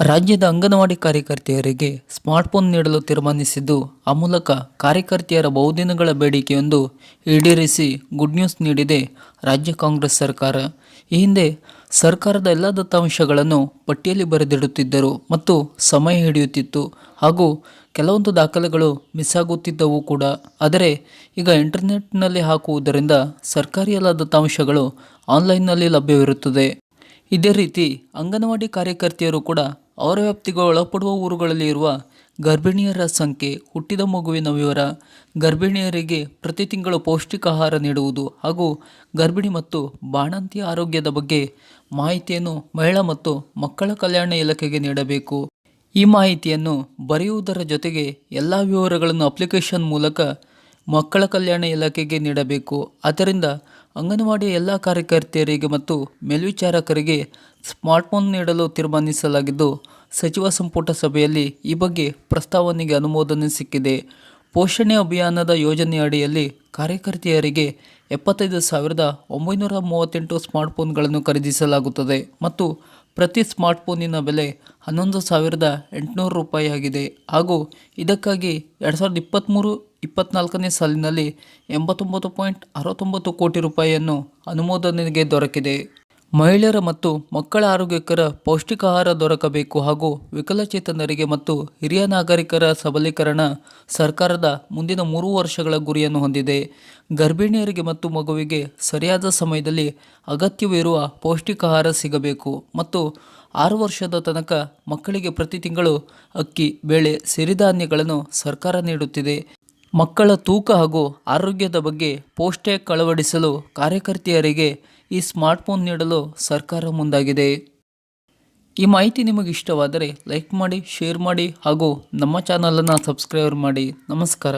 ರಾಜ್ಯದ ಅಂಗನವಾಡಿ ಕಾರ್ಯಕರ್ತೆಯರಿಗೆ ಸ್ಮಾರ್ಟ್ಫೋನ್ ನೀಡಲು ತೀರ್ಮಾನಿಸಿದ್ದು, ಆ ಮೂಲಕ ಕಾರ್ಯಕರ್ತೆಯರ ಬಹುದಿನಗಳ ಬೇಡಿಕೆಯೊಂದು ಈಡೇರಿಸಿ ಗುಡ್ ನ್ಯೂಸ್ ನೀಡಿದೆ ರಾಜ್ಯ ಕಾಂಗ್ರೆಸ್ ಸರ್ಕಾರ. ಈ ಹಿಂದೆ ಸರ್ಕಾರದ ಎಲ್ಲ ದತ್ತಾಂಶಗಳನ್ನು ಪಟ್ಟಿಯಲ್ಲಿ ಬರೆದಿಡುತ್ತಿದ್ದರು ಮತ್ತು ಸಮಯ ಹಿಡಿಯುತ್ತಿತ್ತು ಹಾಗೂ ಕೆಲವೊಂದು ದಾಖಲೆಗಳು ಮಿಸ್ ಆಗುತ್ತಿದ್ದವು ಕೂಡ. ಆದರೆ ಈಗ ಇಂಟರ್ನೆಟ್ನಲ್ಲಿ ಹಾಕುವುದರಿಂದ ಸರ್ಕಾರಿ ಎಲ್ಲ ದತ್ತಾಂಶಗಳು ಆನ್ಲೈನ್ನಲ್ಲಿ ಲಭ್ಯವಿರುತ್ತದೆ. ಇದೇ ರೀತಿ ಅಂಗನವಾಡಿ ಕಾರ್ಯಕರ್ತೆಯರು ಕೂಡ ಅವರ ವ್ಯಾಪ್ತಿಗೆ ಒಳಪಡುವ ಊರುಗಳಲ್ಲಿ ಇರುವ ಗರ್ಭಿಣಿಯರ ಸಂಖ್ಯೆ ಹುಟ್ಟಿದ ಮಗುವಿನ ವಿವರ ಗರ್ಭಿಣಿಯರಿಗೆ ಪ್ರತಿ ತಿಂಗಳು ಪೌಷ್ಟಿಕ ಆಹಾರ ನೀಡುವುದು ಹಾಗೂ ಗರ್ಭಿಣಿ ಮತ್ತು ಬಾಣಂತಿ ಆರೋಗ್ಯದ ಬಗ್ಗೆ ಮಾಹಿತಿಯನ್ನು ಮಹಿಳಾ ಮತ್ತು ಮಕ್ಕಳ ಕಲ್ಯಾಣ ಇಲಾಖೆಗೆ ನೀಡಬೇಕು. ಈ ಮಾಹಿತಿಯನ್ನು ಬರೆಯುವುದರ ಜೊತೆಗೆ ಎಲ್ಲ ವಿವರಗಳನ್ನು ಅಪ್ಲಿಕೇಶನ್ ಮೂಲಕ ಮಕ್ಕಳ ಕಲ್ಯಾಣ ಇಲಾಖೆಗೆ ನೀಡಬೇಕು. ಆದ್ದರಿಂದ ಅಂಗನವಾಡಿಯ ಎಲ್ಲ ಕಾರ್ಯಕರ್ತೆಯರಿಗೆ ಮತ್ತು ಮೇಲ್ವಿಚಾರಕರಿಗೆ ಸ್ಮಾರ್ಟ್ಫೋನ್ ನೀಡಲು ತೀರ್ಮಾನಿಸಲಾಗಿದ್ದು ಸಚಿವ ಸಂಪುಟ ಸಭೆಯಲ್ಲಿ ಈ ಬಗ್ಗೆ ಪ್ರಸ್ತಾವನೆಗೆ ಅನುಮೋದನೆ ಸಿಕ್ಕಿದೆ. ಪೋಷಣೆ ಅಭಿಯಾನದ ಯೋಜನೆಯಡಿಯಲ್ಲಿ ಕಾರ್ಯಕರ್ತೆಯರಿಗೆ ಎಪ್ಪತ್ತೈದು ಸಾವಿರದ ಒಂಬೈನೂರ ಮೂವತ್ತೆಂಟು ಸ್ಮಾರ್ಟ್ಫೋನ್ಗಳನ್ನು ಖರೀದಿಸಲಾಗುತ್ತದೆ ಮತ್ತು ಪ್ರತಿ ಸ್ಮಾರ್ಟ್ಫೋನಿನ ಬೆಲೆ ಹನ್ನೊಂದು ಸಾವಿರದ ಎಂಟುನೂರು ರೂಪಾಯಿ ಆಗಿದೆ. ಹಾಗೂ ಇದಕ್ಕಾಗಿ ಎರಡು ಸಾವಿರದ ಇಪ್ಪತ್ತ್ಮೂರು ಇಪ್ಪತ್ತ್ನಾಲ್ಕನೇ ಸಾಲಿನಲ್ಲಿ ಎಂಬತ್ತೊಂಬತ್ತು ಪಾಯಿಂಟ್ ಅರವತ್ತೊಂಬತ್ತು ಕೋಟಿ ರೂಪಾಯಿಯನ್ನು ಅನುಮೋದನೆಗೆ ದೊರಕಿದೆ. ಮಹಿಳೆಯರ ಮತ್ತು ಮಕ್ಕಳ ಆರೋಗ್ಯಕರ ಪೌಷ್ಟಿಕ ಆಹಾರ ದೊರಕಬೇಕು ಹಾಗೂ ವಿಕಲಚೇತನರಿಗೆ ಮತ್ತು ಹಿರಿಯ ನಾಗರಿಕರ ಸಬಲೀಕರಣ ಸರ್ಕಾರದ ಮುಂದಿನ ಮೂರು ವರ್ಷಗಳ ಗುರಿಯನ್ನು ಹೊಂದಿದೆ. ಗರ್ಭಿಣಿಯರಿಗೆ ಮತ್ತು ಮಗುವಿಗೆ ಸರಿಯಾದ ಸಮಯದಲ್ಲಿ ಅಗತ್ಯವಿರುವ ಪೌಷ್ಟಿಕ ಆಹಾರ ಸಿಗಬೇಕು ಮತ್ತು ಆರು ವರ್ಷದ ತನಕ ಮಕ್ಕಳಿಗೆ ಪ್ರತಿ ತಿಂಗಳು ಅಕ್ಕಿ, ಬೇಳೆ, ಸಿರಿಧಾನ್ಯಗಳನ್ನು ಸರ್ಕಾರ ನೀಡುತ್ತಿದೆ. ಮಕ್ಕಳ ತೂಕ ಹಾಗೂ ಆರೋಗ್ಯದ ಬಗ್ಗೆ ಪೋಸ್ಟೇಕ್ ಅಳವಡಿಸಲು ಕಾರ್ಯಕರ್ತೆಯರಿಗೆ ಈ ಸ್ಮಾರ್ಟ್ಫೋನ್ ನೀಡಲು ಸರ್ಕಾರ ಮುಂದಾಗಿದೆ. ಈ ಮಾಹಿತಿ ನಿಮಗೆ ಇಷ್ಟವಾದರೆ ಲೈಕ್ ಮಾಡಿ, ಶೇರ್ ಮಾಡಿ ಹಾಗೂ ನಮ್ಮ ಚಾನಲನ್ನು ಸಬ್ಸ್ಕ್ರೈಬ್ ಮಾಡಿ. ನಮಸ್ಕಾರ.